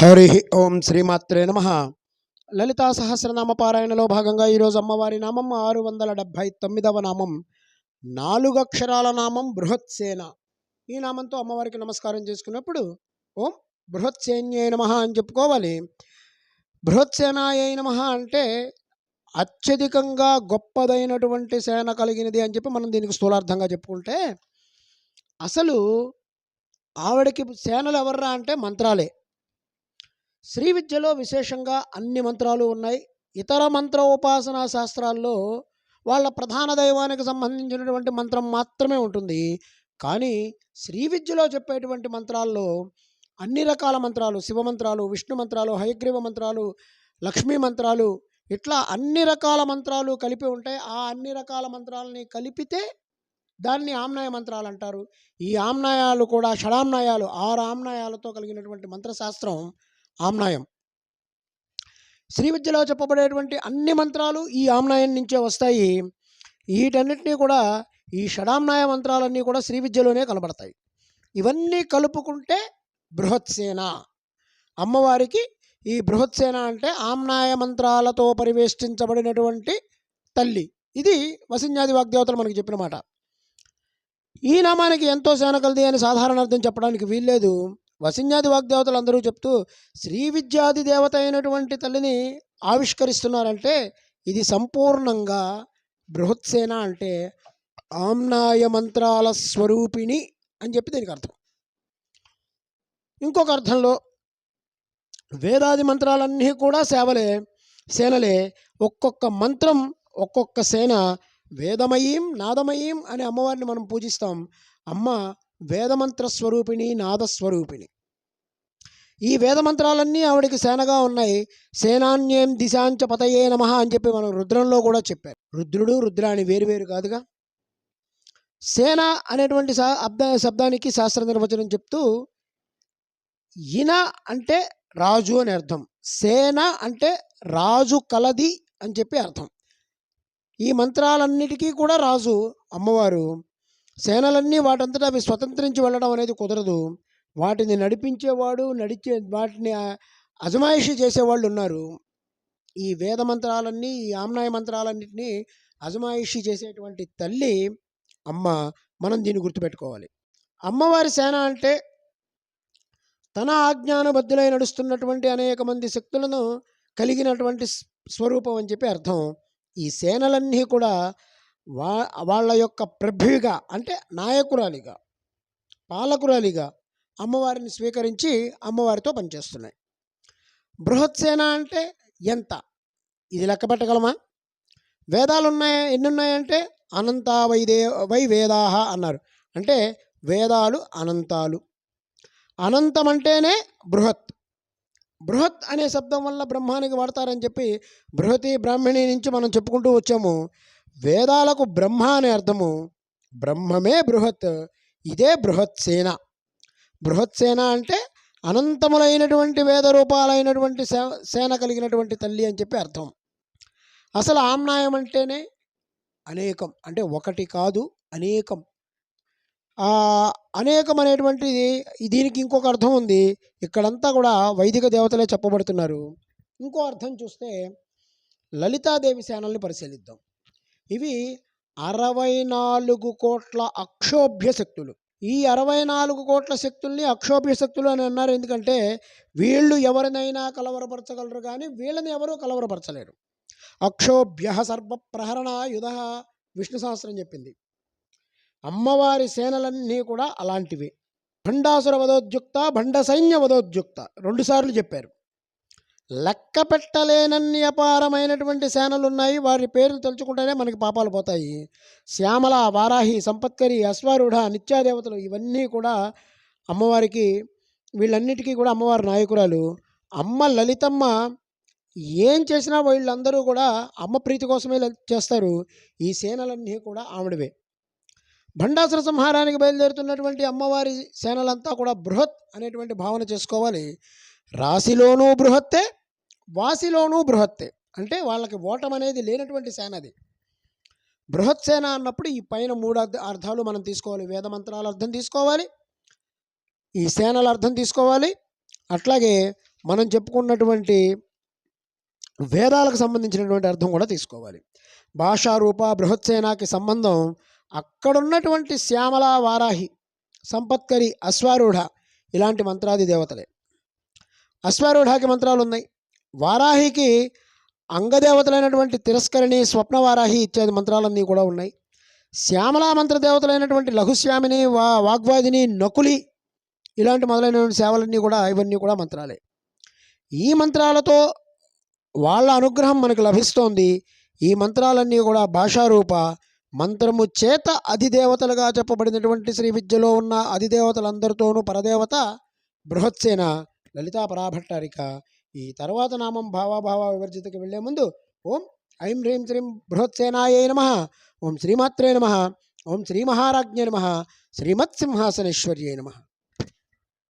హరి ఓం శ్రీమాత్రే నమ. లలితా సహస్రనామ పారాయణలో భాగంగా ఈరోజు అమ్మవారి నామం ఆరు వందల డెబ్భై తొమ్మిదవ నామం. నాలుగు అక్షరాల నామం బృహత్సేన. ఈ నామంతో అమ్మవారికి నమస్కారం చేసుకున్నప్పుడు ఓం బృహత్సేన్యే నమ అని చెప్పుకోవాలి. బృహత్సేనాయ నమ అంటే అత్యధికంగా గొప్పదైనటువంటి సేన కలిగినది అని చెప్పి మనం దీనికి స్థూలార్థంగా చెప్పుకుంటే అసలు ఆవిడకి సేనలు ఎవర్రా అంటే మంత్రాలే. శ్రీ విద్యలో విశేషంగా అన్ని మంత్రాలు ఉన్నాయి. ఇతర మంత్ర ఉపాసనా శాస్త్రాల్లో వాళ్ళ ప్రధాన దైవానికి సంబంధించినటువంటి మంత్రం మాత్రమే ఉంటుంది. కానీ శ్రీ విద్యలో చెప్పేటువంటి మంత్రాల్లో అన్ని రకాల మంత్రాలు శివ మంత్రాలు విష్ణు మంత్రాలు హయగ్రీవ మంత్రాలు లక్ష్మీ మంత్రాలు ఇట్లా అన్ని రకాల మంత్రాలు కలిపి ఉంటాయి ఆ అన్ని రకాల మంత్రాలని కలిపితే దాన్ని ఆమ్నాయ మంత్రాలు అంటారు. ఈ ఆమ్నాయాలు కూడా షడామ్నాయాలు ఆరు ఆమ్నాయాలతో కలిగినటువంటి మంత్రశాస్త్రం ఆమ్నాయం శ్రీ విద్యలో చెప్పబడేటువంటి అన్ని మంత్రాలు ఈ ఆమ్నాయం నుంచే వస్తాయి. వీటన్నిటినీ కూడా ఈ షడామ్నాయ మంత్రాలన్నీ కూడా శ్రీ విద్యలోనే కనబడతాయి. ఇవన్నీ కలుపుకుంటే బృహత్సేన. అమ్మవారికి ఈ బృహత్సేన అంటే ఆమ్నాయ మంత్రాలతో పరివేష్టించబడినటువంటి తల్లి. ఇది వసిన్యాది వాగ్దేవతలు మనకి చెప్పిన మాట ఈ నామానికి ఎంతో సేన కలది అని సాధారణ అర్థం చెప్పడానికి వీల్లేదు. వసిన్యాది వాగ్దేవతలు అందరూ చెప్తూ శ్రీ విద్యాది దేవత అయినటువంటి తల్లిని ఆవిష్కరిస్తున్నారంటే ఇది సంపూర్ణంగా బృహత్సేన అంటే ఆమ్నాయ మంత్రాల స్వరూపిణి అని చెప్పి దీనికి అర్థం. ఇంకొక అర్థంలో వేదాది మంత్రాలన్నీ కూడా సేవలే సేనలే. ఒక్కొక్క మంత్రం ఒక్కొక్క సేన వేదమయీం నాదమయీం అనే అమ్మవారిని మనం పూజిస్తాం. అమ్మ వేదమంత్ర స్వరూపిణి నాదస్వరూపిణి. ఈ వేదమంత్రాలన్నీ ఆవిడకి సేనగా ఉన్నాయి. సేనాన్యం దిశాంచ పతయే నమ అని చెప్పి మనం రుద్రంలో కూడా చెప్పారు. రుద్రుడు రుద్రాణి వేరువేరు కాదుగా. సేన అనేటువంటి శా అబ్ద శబ్దానికి శాస్త్ర నిర్వచనం చెప్తూ ఇన అంటే రాజు అని అర్థం. సేన అంటే రాజు కలది అని చెప్పి అర్థం. ఈ మంత్రాలన్నిటికీ కూడా రాజు అమ్మవారు సేనలన్నీ వాటంతటా అవి స్వతంత్రించి వెళ్ళడం అనేది కుదరదు. వాటిని నడిపించేవాడు నడిచే వాటిని అజమాయిషి చేసేవాళ్ళు ఉన్నారు. ఈ వేద మంత్రాలన్నీ ఈ ఆమ్నాయ మంత్రాలన్నింటినీ అజమాయిషి చేసేటువంటి తల్లి అమ్మ మనం దీన్ని గుర్తుపెట్టుకోవాలి. అమ్మవారి సేన అంటే తన ఆజ్ఞానబద్ధులై నడుస్తున్నటువంటి అనేక మంది శక్తులను కలిగినటువంటి స్వరూపం అని చెప్పి అర్థం. ఈ సేనలన్నీ కూడా వా వాళ్ళ యొక్క ప్రభ్విగా అంటే నాయకురాలిగా పాలకురాలిగా అమ్మవారిని స్వీకరించి అమ్మవారితో పనిచేస్తున్నాయి. బృహత్సేన అంటే ఎంత? ఇది లెక్క పెట్టగలమా? వేదాలు ఉన్నాయా ఎన్ని ఉన్నాయంటే అనంత వైదే వై వేదాహ అన్నారు. అంటే వేదాలు అనంతాలు. అనంతం అంటేనే బృహత్. బృహత్ అనే శబ్దం వల్ల బ్రహ్మానికి వాడతారని చెప్పి బృహతి బ్రాహ్మణి నుంచి మనం చెప్పుకుంటూ వచ్చాము. వేదాలకు బ్రహ్మ అనే అర్థము బ్రహ్మమే బృహత్ ఇదే బృహత్ సేన అంటే అనంతములైనటువంటి వేద రూపాలైనటువంటి సేన కలిగినటువంటి తల్లి అని చెప్పి అర్థం. అసలు ఆమ్నాయం అంటేనే అనేకం అంటే ఒకటి కాదు అనేకం. అనేకం అనేటువంటిది దీనికి ఇంకొక అర్థం ఉంది. ఇక్కడంతా కూడా వైదిక దేవతలే చెప్పబడుతున్నారు. ఇంకో అర్థం చూస్తే లలితాదేవి సేనల్ని పరిశీలిద్దాం. ఇవి అరవై నాలుగు కోట్ల అక్షోభ్య శక్తులు. ఈ అరవై నాలుగు కోట్ల శక్తుల్ని అక్షోభ్య శక్తులు అని అన్నారు. ఎందుకంటే వీళ్ళు ఎవరినైనా కలవరపరచగలరు కానీ వీళ్ళని ఎవరూ కలవరపరచలేరు. అక్షోభ్య సర్వప్రహరణ యుధ విష్ణు సహస్రం చెప్పింది. అమ్మవారి సేనలన్నీ కూడా అలాంటివి. భండాసుర వదోద్యుక్త భండ సైన్య వదోద్యుక్త రెండుసార్లు చెప్పారు. లెక్క పెట్టలేనన్ని అపారమైనటువంటి సేనలు ఉన్నాయి వారి పేర్లు తలుచుకుంటేనే మనకి పాపాలు పోతాయి. శ్యామల వారాహి సంపత్కరి అశ్వారూఢ నిత్యాదేవతలు ఇవన్నీ కూడా అమ్మవారికి వీళ్ళన్నిటికీ కూడా అమ్మవారి నాయకురాలు. అమ్మ లలితమ్మ ఏం చేసినా వీళ్ళందరూ కూడా అమ్మ ప్రీతి కోసమే చేస్తారు. ఈ సేనలన్నీ కూడా ఆవిడవే. భండాసుర సంహారానికి బయలుదేరుతున్నటువంటి అమ్మవారి సేనలంతా కూడా బృహత్ అనేటువంటి భావన చేసుకోవాలి. రాశిలోనూ బృహత్తే వాసిలోనూ బృహత్తే. అంటే వాళ్ళకి ఓటం అనేది లేనటువంటి సేన అది. బృహత్ సేన అన్నప్పుడు ఈ పైన మూడు అర్థ అర్థాలు మనం తీసుకోవాలి. వేద మంత్రాల అర్థం తీసుకోవాలి. ఈ సేనల అర్థం తీసుకోవాలి. అట్లాగే మనం చెప్పుకున్నటువంటి వేదాలకు సంబంధించినటువంటి అర్థం కూడా తీసుకోవాలి. భాషారూప బృహత్సేనాకి సంబంధం అక్కడున్నటువంటి శ్యామల వారాహి సంపత్కరి అశ్వారూఢ ఇలాంటి మంత్రాది దేవతలే. అశ్వారూఢాకి మంత్రాలు ఉన్నాయి వారాహికి అంగదేవతలైనటువంటి తిరస్కరిణి స్వప్నవారాహి ఇత్యాది మంత్రాలన్నీ కూడా ఉన్నాయి. శ్యామలా మంత్ర దేవతలైనటువంటి లఘుశ్యామిని వా వాగ్వాదిని నకులి ఇలాంటి మొదలైనటువంటి సేవలన్నీ కూడా ఇవన్నీ కూడా మంత్రాలే. ఈ మంత్రాలతో వాళ్ళ అనుగ్రహం మనకు లభిస్తోంది. ఈ మంత్రాలన్నీ కూడా భాషారూప మంత్రము చేత అధిదేవతలుగా చెప్పబడినటువంటి శ్రీ విద్యలో ఉన్న అధిదేవతలందరితోనూ పరదేవత బృహత్సేన లలితా పరాభట్టారిక ఈ తర్వాత నామం భావాభావ వివర్జితకి వెళ్ళే ముందు ఓం ఐం హ్రీం శ్రీం బృహత్సేనాయ నమ ఓం శ్రీమాత్రే నమ ఓం శ్రీమహారాజ్ఞే నమ శ్రీమత్సింహాసనేశ్వర్యే నమ.